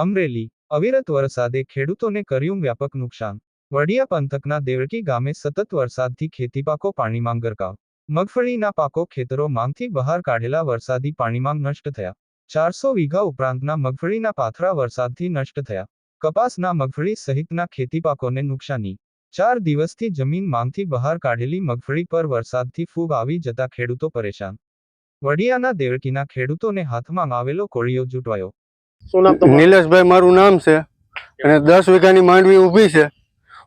અમરેલી, અવિરત વરસાદે ખેડૂતોને કર્યું વ્યાપક નુકસાન. વડિયા પંથકના દેવળકી ગામે સતત વરસાદથી ખેતીપાકો પાણીમાં ગરકાવ. મગફળીના પાકો ખેતરો માંગથી બહાર કાઢેલા વરસાદી પાણીમાં નષ્ટ થયા. ચારસો વીઘા ઉપરાંતના મગફળીના પાથરા વરસાદથી નષ્ટ થયા. કપાસના મગફળી સહિતના ખેતીપાકોને નુકસાની. ચાર દિવસથી જમીન માંગથી બહાર કાઢેલી મગફળી પર વરસાદથી ફૂગ આવી જતા ખેડૂતો પરેશાન. વડિયાના દેવળકીના ખેડૂતોને હાથમાં આવેલો કોળિયો જૂટવાયો. શું નામ તમારું? નિલેશભાઈ મારું નામ છે અને દસ વીઘાની માંડવી ઊભી છે.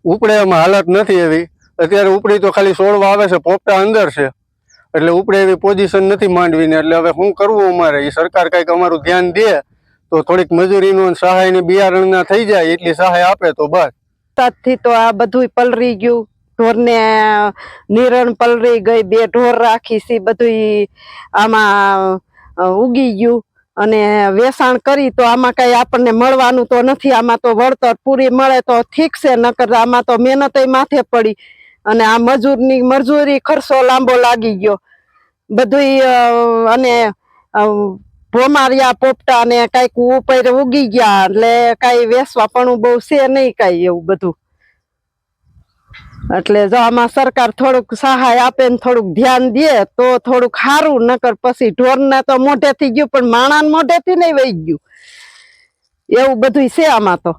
ઉપડે એમાં હાલત નથી એવી. અત્યારે ઉપડી તો ખાલી સોળવા આવે છે પોપટા અંદર છે. એટલે ઉપડે એવી પોઝિશન નથી માંડવીને. એટલે હવે શું કરવું અમારે? એ સરકાર કંઈક અમારું ધ્યાન દે તો થોડીક મજૂરીનું સહાય ને બિયારણના થઈ જાય એટલી સહાય આપે તો બસ. થી તો આ બધું પલરી ગયું. ઢોરને નિરણ પલરી ગઈ બે ઢોર રાખી છે બધું આમાં ઉગી ગયું. અને વેચાણ કરી તો આમાં કઈ આપણને મળવાનું તો નથી. આમાં તો વળતર પૂરી મળે તો ઠીક છે, નકર આમાં તો મહેનત માથે પડી. અને આ મજૂરની મજૂરી ખર્ચો લાંબો લાગી ગયો. બધું અને ભોમારિયા, પોપટા ને કંઈક ઉપર ઉગી ગયા. એટલે કઈ વેસવા પણ બહુ છે નહીં કઈ એવું બધું. એટલે જો આમાં સરકાર થોડુંક સહાય આપે ને થોડુંક ધ્યાન દે, તો થોડુંક સારું નકર પછી ઢોરને તો મોઢેથી ગયું, પણ માણાને મોઢેથી નહીં વહી ગયું. એવું બધું છે આમાં તો.